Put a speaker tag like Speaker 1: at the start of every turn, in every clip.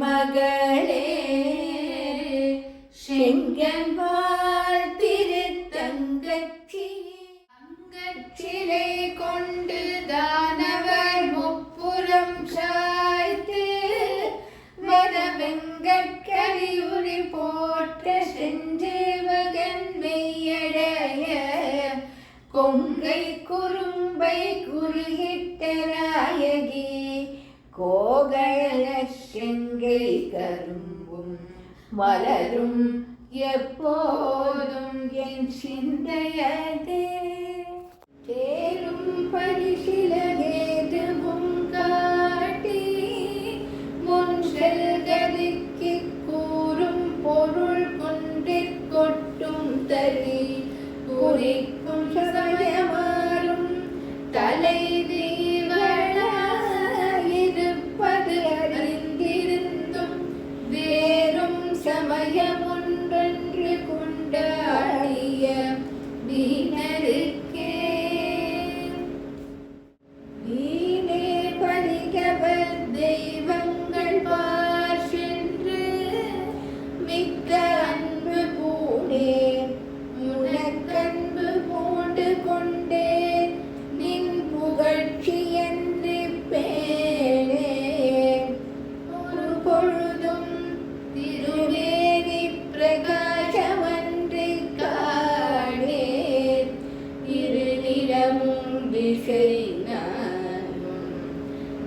Speaker 1: மகளே செங்கன் திருத்தங்கச்சி. அங்கச்சிலை கொண்டு தானவர் முப்புறம் சாய்த்து வர வெங்கட்கரியுரி போட்ட செஞ்சேவகன் மெய்யடைய. கொங்கை குறும்பை குறுகிட்ட நாயகி கோகழ கரும்பும் மலரும் எப்போதும் என் சிந்தையதே. தேரும் பரிசில வேதமும் காட்டி முன் செல்கதிக்கு கூறும் பொருள் கொண்டிற் கொட்டும் தரி குறிக்கும் சமயமாறும் தலைவி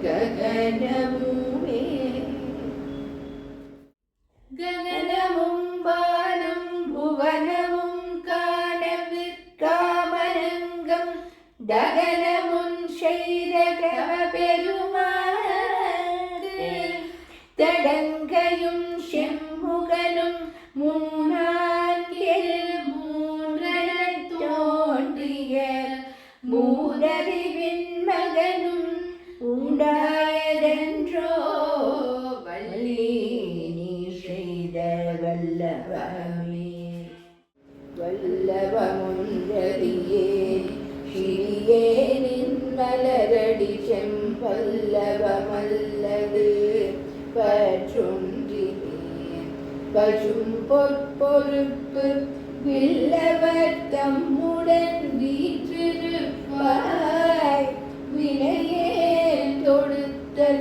Speaker 1: ഗഗനമുമേ ഗഗനമും വാനം ഭുവനമും കാനവിക്കാമരംഗം ഗഗനമും ശൈരകമപെരുമാ തടങ്കയും ഷെമ്മുകനും മുൻ வல்லவமுந்தரியே சிறியேனின் மலரடி செம்பல்லவமல்லது. பற்றுன்றினேன். பசும் பொற்பொறுப்பு வில்லவர் தம்முடன் வீற்றிருப்பாய். வினையே தொடுத்த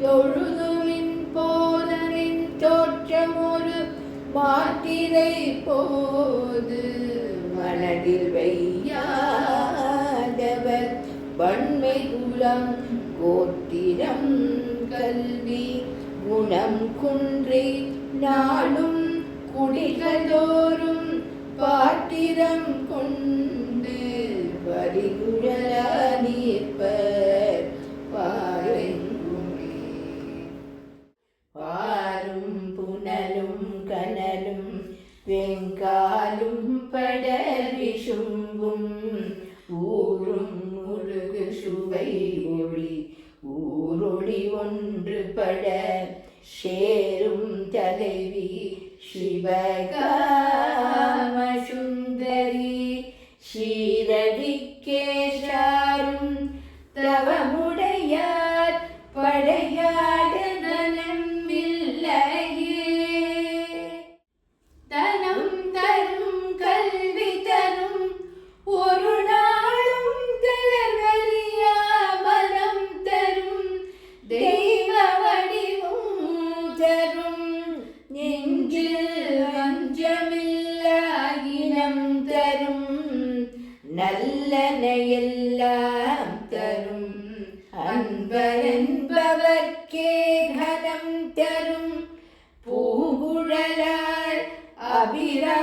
Speaker 1: தொழுதுமின் போதனின் தோற்றமொரு மாட்டிரை போது மனதில் வையாதவர் வன்மை குலம் கோத்திரம் கல்வி குணம் குன்றி நாளும் குடிகளோர் ஒளி ஊரொளி ஒன்று பட சேரும் தலைவி சிவகாம சுந்தரி சீரடிக்கேசாரும்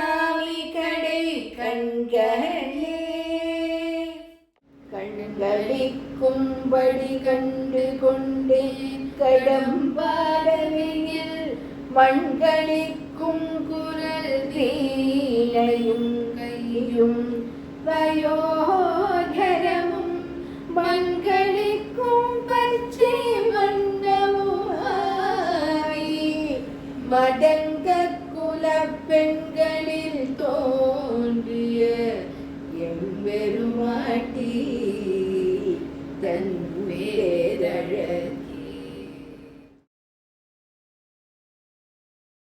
Speaker 1: அபிராமி கடை கண்களே கண்களிக்கும்படி கண்டு கொண்டேன் கடம்பாடவையில் மண்களிக்கும் குரல் வீணையும் கையும் வயோதரமும் மண்களிக்கும் பச்சை மன்னமுமாய் மடங்க குலப்பெண் வெறுமாட்டி